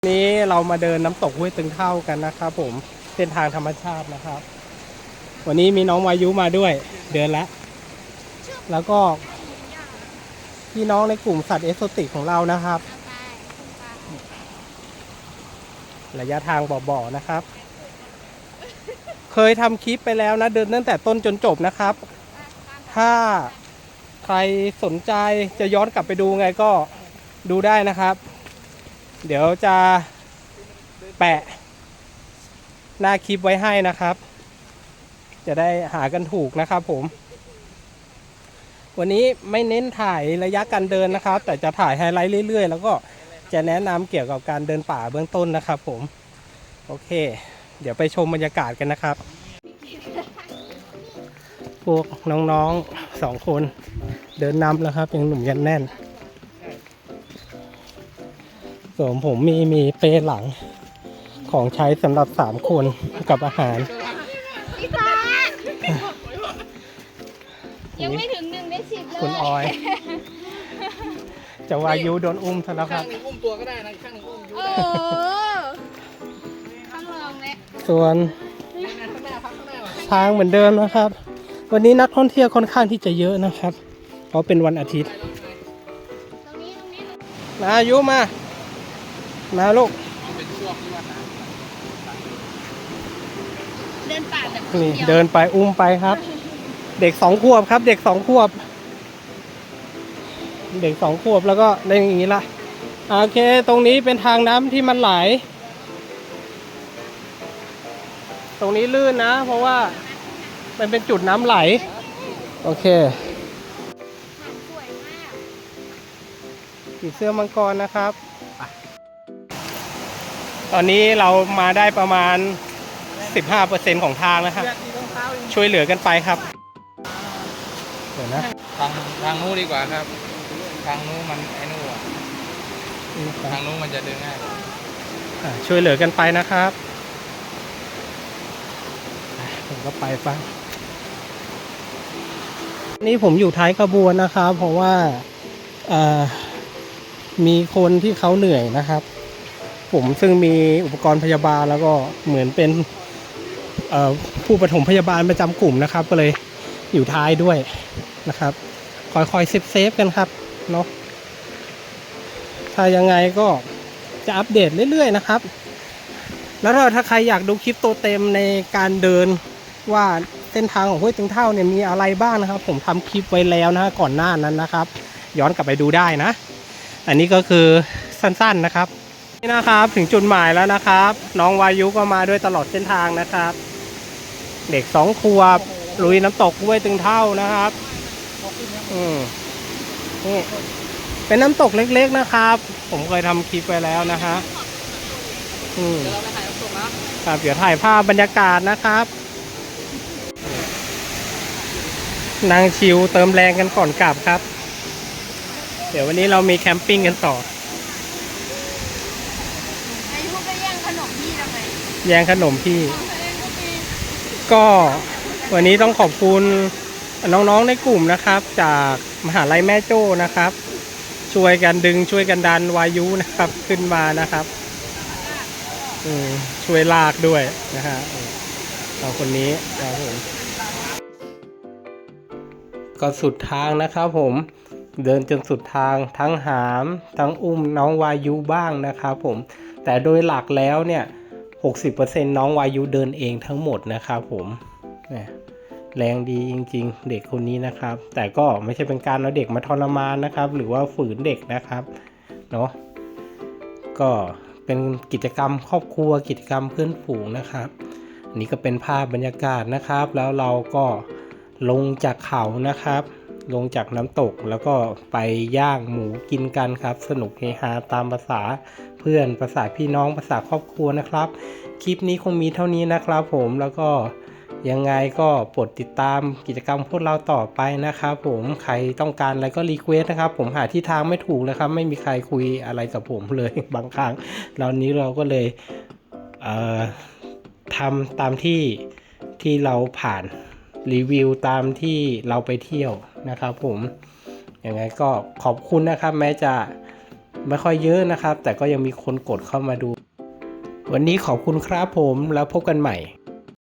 วันนี้เรามาเดินน้ำตกห้วยตึงเท่ากันนะครับผมเส้นทางธรรมชาตินะครับ วันนี้มีน้องวายุมาด้วย เดินแล้วแล้วก็พี่น้องในกลุ่มสัตว์เอสโซติกของเรานะครับ ระยะทางบ่อๆนะครับ เคยทำคลิปไปแล้วนะ เดินตั้งแต่ต้นจนจบนะครับ ถ้าใครสนใจจะย้อนกลับไปดูไงก็ดูได้นะครับ เดี๋ยวจะแปะ หน้าคลิปไว้ให้นะครับ จะได้หากันถูกนะครับผม วันนี้ไม่เน้นถ่ายระยะการเดินนะครับ แต่จะถ่ายไฮไลท์เรื่อย ๆ แล้วก็จะแนะนำเกี่ยวกับการเดินป่าเบื้องต้นนะครับผม โอเค เดี๋ยวไปชมบรรยากาศกันนะครับ พวกน้องๆสองคนเดินนำแล้วครับยังหนุ่มยันแน่น ส่วนผมมีมีเปรหลังของใช้สำหรับสามคนกับอาหาร พี่ฟ้ายังไม่ถึงหนึ่งได้สิบเลยคุณออย จะวายุโดนอุ้มซะแล้วคข้ารับงหนึ่งอุ้มตัวก็ได้นะอีกข้างหนึ่งอุ้มอยูเอได้อต้องลองแล้วส่วนข้างหน้าพักข้างหน้าว่ะทางเหมือนเดิมนะครับ วันนี้นักท่องเที่ยวค่อนข้างที่จะเยอะนะครับ เพราะเป็นวันอาทิตย์ ตรงนี้ตรงนี้ มาอายุมา มาลูกเป็นช่วงที่ว่าน้เดินป่าแบบนี่ดียวเดินไปอุ้มไปครับ เด็กสองขวบครับ เด็กสองขวบ เด็กสองขวบแล้วก็ได้อย่างนี้ละอ่าโอเค ตรงนี้เป็นทางน้ำที่มันไหล ตรงนี้ลื่นนะ เพราะว่ามันเป็นจุดน้ำไหล โอเคสวยมากผีเสื้อมังกรนะครับ ตอนนี้เรามาได้ประมาณ 15%ของทางแล้วครับำที่รองเท้าเองช่วยเหลือกันไปครับเดี๋ยวนะทางทางนู้นดีกว่าครับ ทางนู้นมันไอ้นู้นอะทางนู้นมันจะเดินง่ายกว่าอ่าช่วยเหลือกันไปนะครับอะผมก็ไปฟัง นี่ผมอยู่ท้ายขบวนนะครับ เพราะว่าเอ่อมีคนที่เขาเหนื่อยนะครับ ผมซึ่งมีอุปกรณ์พยาบาลแล้วก็เหมือนเป็นผู้ปฐมพยาบาลประจำกลุ่มนะครับ ก็เลยอยู่ท้ายด้วยนะครับ คอยๆเซฟเซฟกันครับเนาะถ้ายังไงก็จะอัปเดตเรื่อยๆนะครับ แล้วถ้าถ้าใครอยากดูคลิปตัวเต็มในการเดินว่าเส้นทางของห้วยตึงเท่าเนี่ยมีอะไรบ้างนะครับ ผมทำคลิปไว้แล้วนะก่อนหน้านั้นนะครับ ย้อนกลับไปดูได้นะ อันนี้ก็คือสั้นๆนะครับ นี่นะครับถึงจุดหมายแล้วนะครับ น้องวายุก็มาด้วยตลอดเส้นทางนะครับ เด็กสองขวบลุยน้ำตกห้วยตึงเท่านะครับอืมนี่เป็นน้ำตกเล็ก ๆนะครับ ผมเคยทำคลิปไปแล้วนะฮะอืมครับเดี๋ยวถ่ายภาพบรรยากาศนะครับนางชิวเติมแรงกันก่อนกลับครับ เดี๋ยววันนี้เรามีแคมปิ้งกันต่อ ไอ้พวกไปแย่งขนมพี่ทำไมแย่งขนมพี่เอาไปเล่นก็ปีก็วันนี้ต้องขอบคุณน้องๆในกลุ่มนะครับ จากมหาลัยแม่โจ้นะครับ ช่วยกันดึงช่วยกันดันวายุนะครับ ขึ้นมานะครับอืมช่วยลากด้วยนะฮะเราคนนี้ครับผมก็สุดทางนะครับผม เดินจนสุดทางทั้งหาม ทั้งอุ้มน้องวายุบ้างนะครับผมแต่โดยหลักแล้วเนี่ย 60%น้องวายุเดินเองทั้งหมดนะครับผมแรงดีจริง ๆ เด็กคนนี้นะครับ แต่ก็ไม่ใช่เป็นการเอาเด็กมาทรมานนะครับ หรือว่าฝืนเด็กนะครับเนาะก็เป็นกิจกรรมครอบครัวกิจกรรมเพื่อนฝูงนะครับนนี้ก็เป็นภาพบรรยากาศนะครับ แล้วเราก็ลงจากเขานะครับ ลงจากน้ำตกแล้วก็ไปย่างหมูกินกันครับ สนุกเฮฮาตามภาษาเพื่อนภาษาพี่น้องภาษาครอบครัวนะครับ คลิปนี้คงมีเท่านี้นะครับผมแล้วก็ยังไงก็โปรดติดตามกิจกรรมพวกเราต่อไปนะครับผมใครต้องการอะไรก็รีเควสนะครับ ผมหาที่ทางไม่ถูกนะครับ ไม่มีใครคุยอะไรกับผมเลยบางครั้งแล้วนี้เราก็เลยเทำตามที่ที่เราผ่านรีวิวตามที่เราไปเที่ยว นะครับผมยังไงก็ขอบคุณนะครับ แม้จะไม่ค่อยเยอะนะครับ แต่ก็ยังมีคนกดเข้ามาดู วันนี้ขอบคุณครับผมแล้วพบกันใหม่